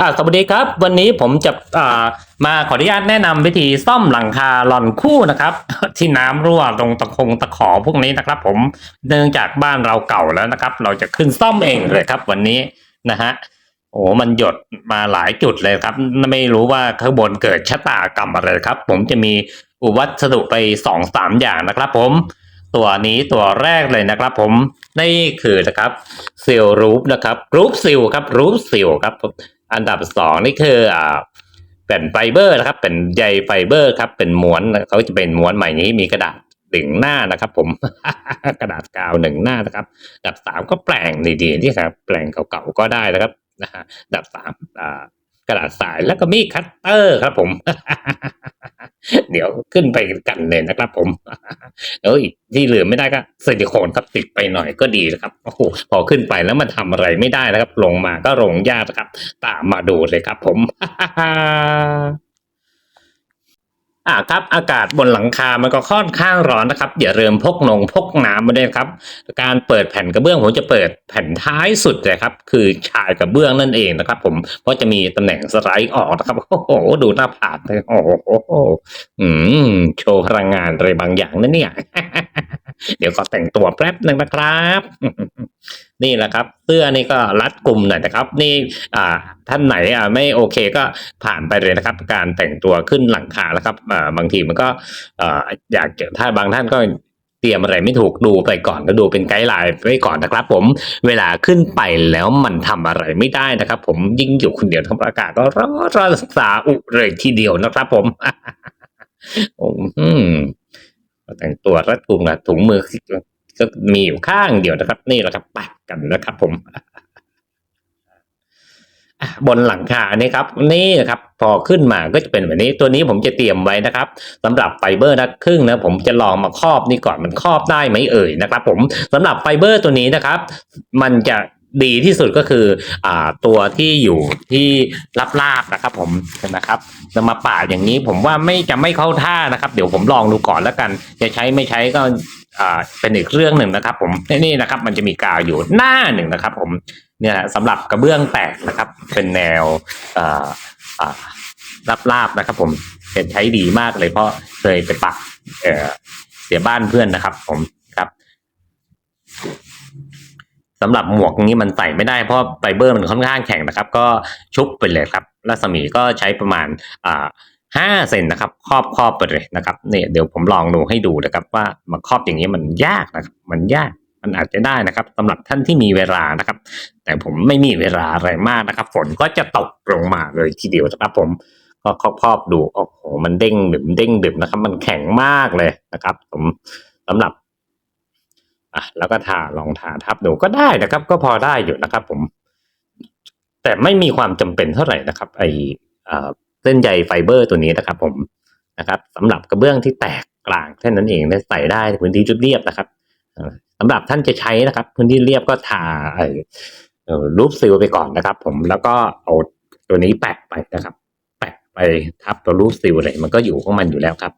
อ่าสวัสดีครับ วันนี้ผมจะอ่ามาขออนุญาตแนะนำวิธีซ่อมหลังคาหลอนคู่นะครับ ที่น้ำรั่วตรงตะคงตะขอพวกนี้นะครับ ผมเนื่องจากบ้านเราเก่าแล้วนะครับ เราจะขึ้นซ่อมเองเลยครับ วันนี้นะฮะโอ้มันหยดมาหลายจุดเลยครับ ไม่รู้ว่าข้างบนเกิดชะตากรรมอะไรครับ ผมจะมีอุวัสดุไปสองสามอย่างนะครับ ผมตัวนี้ตัวแรกเลยนะครับ ผมนี่คือนะครับซิลรูปนะครับรูปซิลครับรูปซิลครับ อันดับสองนี่คืออ่าแผ่นไฟเบอร์นะครับเป็นใยไฟเบอร์ครับ เป็นม้วนเขาจะเป็นม้วนใหม่นี้มีกระดาษหนึ่งหน้านะครับ ผมกระดาษกาวหนึ่งหน้านะครับอันดับสามก็แปลงดีๆที่ครับแปลงเก่าๆก็ได้นะครับนะฮะอันดับสามอ่า กระดาษสายแล้วก็มีดคัตเตอร์ครับผม เดี๋ยวขึ้นไปกันเลยนะครับผมเอ้ยที่เหลือไม่ได้ก็ซิลิโคนครับติดไปหน่อยก็ดีนะครับโอ้โหพอขึ้นไปแล้วมันทำอะไรไม่ได้นะครับ ลงมาก็ลงยากนะครับ ตามมาดูเลยครับผม อ่าครับอากาศบนหลังคา มันก็ค่อนข้างร้อนนะครับ อย่าลืมพกนงพกน้ำมาด้วยครับ การเปิดแผ่นกระเบื้องผมจะเปิดแผ่นท้ายสุดเลยครับ คือชายกระเบื้องนั่นเองนะครับ ผมเพราะจะมีตำแหน่งสไลด์ออกนะครับโอ้โหดูหน้าผากเลยโอ้โหอืมโชว์พลังงานอะไรบางอย่างนะเนี่ย เดี๋ยวก็แต่งตัวแป๊บหนึ่งนะครับ นี่แหละครับเสื้อนี่ก็รัดกลุ่มหน่อยนะครับ นี่อ่าท่านไหนอ่าไม่โอเคก็ผ่านไปเลยนะครับ การแต่งตัวขึ้นหลังคาแล้วครับอ่าบางทีมันก็อ่ออยากถ้าบางท่านก็เตรียมอะไรไม่ถูกดูไปก่อนแล้วดูเป็นไกด์ไลน์ไว้ก่อนนะครับ ผมเวลาขึ้นไปแล้วมันทำอะไรไม่ได้นะครับ ผมยิ่งอยู่คนเดียวทำอากาศก็ร้อนร้อนศึกษาอุเลยทีเดียวนะครับ ผมอืมแต่งตัวรัดกุมนะถุงมือ ก็มีอยู่ข้างเดียวนะครับ นี่แหละครับไปกันนะครับ ผมบนหลังคานี่ครับ นี่นะครับ พอขึ้นมาก็จะเป็นแบบนี้ ตัวนี้ผมจะเตรียมไว้นะครับสำหรับไฟเบอร์นัดครึ่งนะผมจะลองมาครอบนี่ก่อนมันครอบได้ไหมเอ่ยนะครับ ผมสำหรับไฟเบอร์ตัวนี้นะครับ มันจะดีที่สุดก็คืออ่าตัวที่อยู่ที่รับลาบนะครับ ผมนะครับจะมาปาดอย่างนี้ผมว่าไม่จะไม่เข้าท่านะครับ เดี๋ยวผมลองดูก่อนแล้วกัน จะใช้ไม่ใช้ก็ อ่าเป็นอีกเรื่องหนึ่งนะครับ ผมนี่นะครับ มันจะมีกาวอยู่หน้าหนึ่งนะครับ ผมเนี่ยสำหรับกระเบื้องแตกนะครับ เป็นแนวอ่าอ่าลาบๆนะครับ ผมเป็นใช้ดีมากเลยเพราะเคยไปปักเออเสียบ้านเพื่อนนะครับ ผมครับสำหรับหมวกนี้มันใส่ไม่ได้เพราะไฟเบอร์มันค่อนข้างแข็งนะครับ ก็ชุบไปเลยครับรัศมีก็ใช้ประมาณอ่า ห้าเซนนะครับครอบครอบไปเลยนะครับเนี่ยเดี๋ยวผมลองดูให้ดูนะครับ ว่ามาครอบอย่างนี้มันยากนะครับ มันยากมันอาจจะได้นะครับสำหรับท่านที่มีเวลานะครับ แต่ผมไม่มีเวลาอะไรมากนะครับ ฝนก็จะตกลงมาเลยทีเดียวนะครับ ผมก็ครอบครอบดูโอ้โหมันเด้งดึมเด้งดึมนะครับ มันแข็งมากเลยนะครับ ผมสำหรับอะแล้วก็ทาลองทาทับดูก็ได้นะครับ ก็พอได้อยู่นะครับ ผม แต่ไม่มีความจำเป็นเท่าไหร่นะครับ ไออ่า เส้นใยไฟเบอร์ตัวนี้นะครับผมนะครับสำหรับกระเบื้องที่แตกกลางแค่นั้นเองใส่ได้พื้นที่เรียบนะครับสำหรับท่านจะใช้นะครับ พื้นที่เรียบก็ทาเออรูปซิลไปก่อนนะครับ ผมแล้วก็เอาตัวนี้แปะไปนะครับ แปะไปทับตัวรูปซิลเลยมันก็อยู่ของมันอยู่แล้วครับ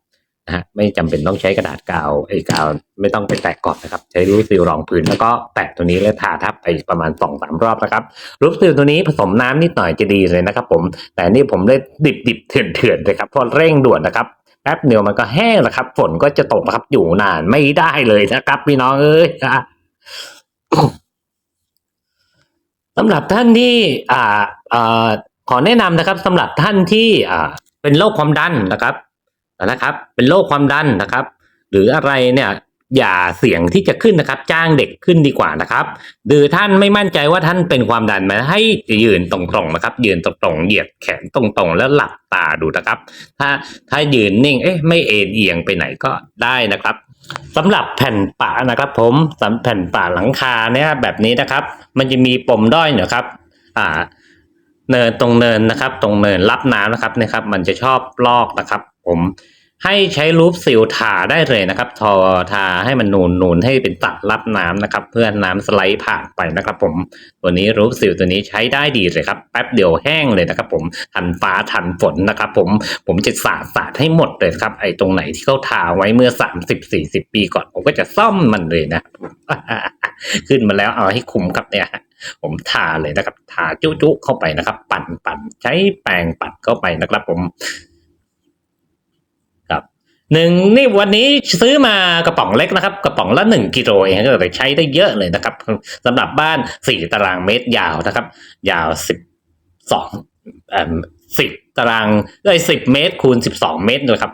นะฮะไม่จำเป็นต้องใช้กระดาษกาวไอ้กาวไม่ต้องไปแตะก่อนนะครับ ใช้รูปซิลรองพื้นแล้วก็แปะตัวนี้แล้วทาทับไปประมาณสองสามรอบนะครับ รูปซิลตัวนี้ผสมน้ำนิดหน่อยจะดีเลยนะครับ ผม แต่นี่ผมได้ดิบดิบเถื่อนเถื่อนเลยครับเพราะเร่งด่วนนะครับแป๊บเดียวมันก็แห้งแล้วครับ ฝนก็จะตกนะครับอยู่นานไม่ได้เลยนะครับ พี่น้องเอ้ยอะสำหรับท่านที่อ่าอ่าขอแนะนำนะครับสำหรับท่านที่อ่าเป็นโรคความดันนะครับ นะครับ เป็นโรคความดันนะครับ หรืออะไรเนี่ยอย่าเสี่ยงที่จะขึ้นนะครับ จ้างเด็กขึ้นดีกว่านะครับ หรือท่านไม่มั่นใจว่าท่านเป็นความดันไหมให้ยืนตรงๆนะครับ ยืนตรงๆเหยียดแขนตรงๆ แล้วหลับตาดูนะครับ ถ้าถ้ายืนนิ่งเอ๊ะไม่เอ็นเอียงไปไหนก็ได้นะครับสำหรับแผ่นปะนะครับผมสำแผ่นปะหลังคาเนี่ยแบบนี้นะครับ มันจะมีปมด้อยนะครับ อ่า เนินตรงเนินนะครับ ตรงเนินรับน้ำนะครับนะครับ มันจะชอบลอกนะครับ ผมให้ใช้รูปซิลทาได้เลยนะครับ ทอทาให้มันนูนนูนให้เป็นตัดรับน้ำนะครับ เพื่อน้ำสไลด์ผ่านไปนะครับ ผม ตัวนี้รูปซิลตัวนี้ใช้ได้ดีเลยครับแป๊บเดียวแห้งเลยนะครับ ผมทันฟ้าทันฝนนะครับ ผมผมจะสาดสาดให้หมดเลยครับ ไอ้ตรงไหนที่เขาทาไว้เมื่อสามสิบสี่สิบปีก่อน ผมก็จะซ่อมมันเลยนะขึ้นมาแล้วเอาให้คุ้มครับเนี่ยผมทาเลยนะครับทาจุ๊ๆเข้าไปนะครับ ปั่นปั่นใช้แปรงปัดเข้าไปนะครับ ผม หนึ่งนี่วันนี้ซื้อมากระป๋องเล็กนะครับ กระป๋องละหนึ่งกิโลเองก็เลยใช้ได้เยอะเลยนะครับสำหรับบ้านสี่ตารางเมตรยาวนะครับ ยาวสิบสองสิบตารางเอ้ยสิบเมตรคูณสิบสองเมตรเลยครับ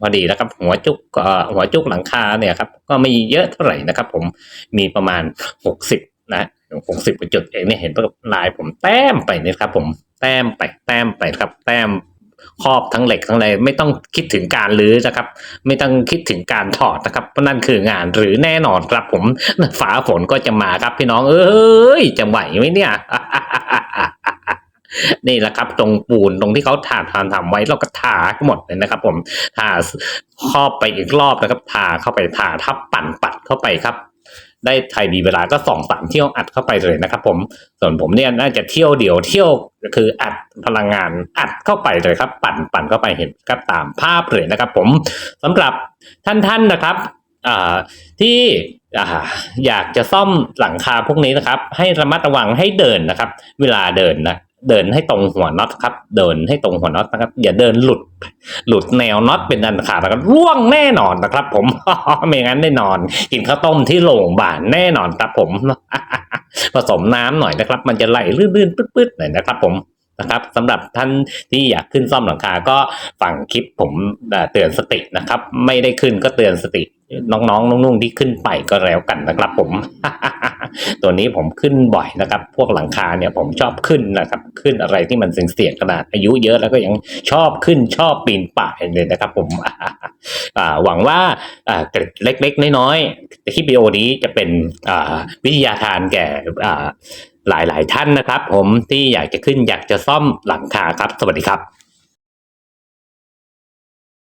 พอดีนะครับ หัวจุกหัวจุกหลังคาเนี่ยครับ ก็ไม่เยอะเท่าไหร่นะครับ ผมมีประมาณหกสิบนะหกสิบจุดเองเนี่ยเห็นลายผมแต้มไปนี่ครับ ผมแต้มไปแต้มไปครับ แต้ม ครอบทั้งเหล็กทั้งอะไรไม่ต้องคิดถึงการรื้อนะครับ ไม่ต้องคิดถึงการถอดนะครับเพราะนั่นคืองานหรือแน่นอนครับผมฝาฝนก็จะมาครับพี่น้องเอ้ยจะไหวไหมเนี่ยนี่แหละครับตรงปูนตรงที่เขาทาทาทำไว้เราก็ทาให้หมดเลยนะครับ ผมทาครอบไปอีกรอบนะครับทาเข้าไปทาทับปั่นปัดเข้าไปครับ ได้ไทยมีเวลาก็สองสามเที่ยวอัดเข้าไปเลยนะครับผมส่วนผมเนี่ยน่าจะเที่ยวเดียวเที่ยวคืออัดพลังงานอัดเข้าไปเลยครับ ปั่นปั่นเข้าไปเห็นครับตามภาพเลยนะครับผมสำหรับท่านๆนะครับที่อยากจะซ่อมหลังคาพวกนี้นะครับ ให้ระมัดระวังให้เดินนะครับ เวลาเดินนะ เดินให้ตรงหัวน็อตครับ เดินให้ตรงหัวน็อตนะครับ อย่าเดินหลุด หลุดแนวน็อตเป็นอันขาดนะครับร่วงแน่นอนนะครับ ผมไม่งั้นแน่นอน กินข้าวต้มที่โรงพยาบาลแน่นอนครับผม ผสมน้ำหน่อยนะครับ มันจะไหลลื่นๆปื๊ดๆหน่อยนะครับ ผมนะครับสำหรับท่านที่อยากขึ้นซ่อมหลังคาก็ฟังคลิปผมเอ่อเตือนสตินะครับ ไม่ได้ขึ้นก็เตือนสติ น้องๆนุ่งๆที่ขึ้นไปก็แล้วกันนะครับ ผม ตัวนี้ผมขึ้นบ่อยนะครับ พวกหลังคาเนี่ยผมชอบขึ้นนะครับ ขึ้นอะไรที่มันเสี่ยงๆขนาดอายุเยอะแล้วก็ยังชอบขึ้นชอบปีนป่ายเลยนะครับผมหวังว่าอ่เกร็ดเล็ก ๆ น้อยๆคลิปวิดีโอนี้จะเป็นวิทยาทานแก่หลายๆท่านนะครับ ผมที่อยากจะขึ้นอยากจะซ่อมหลังคาครับ สวัสดีครับ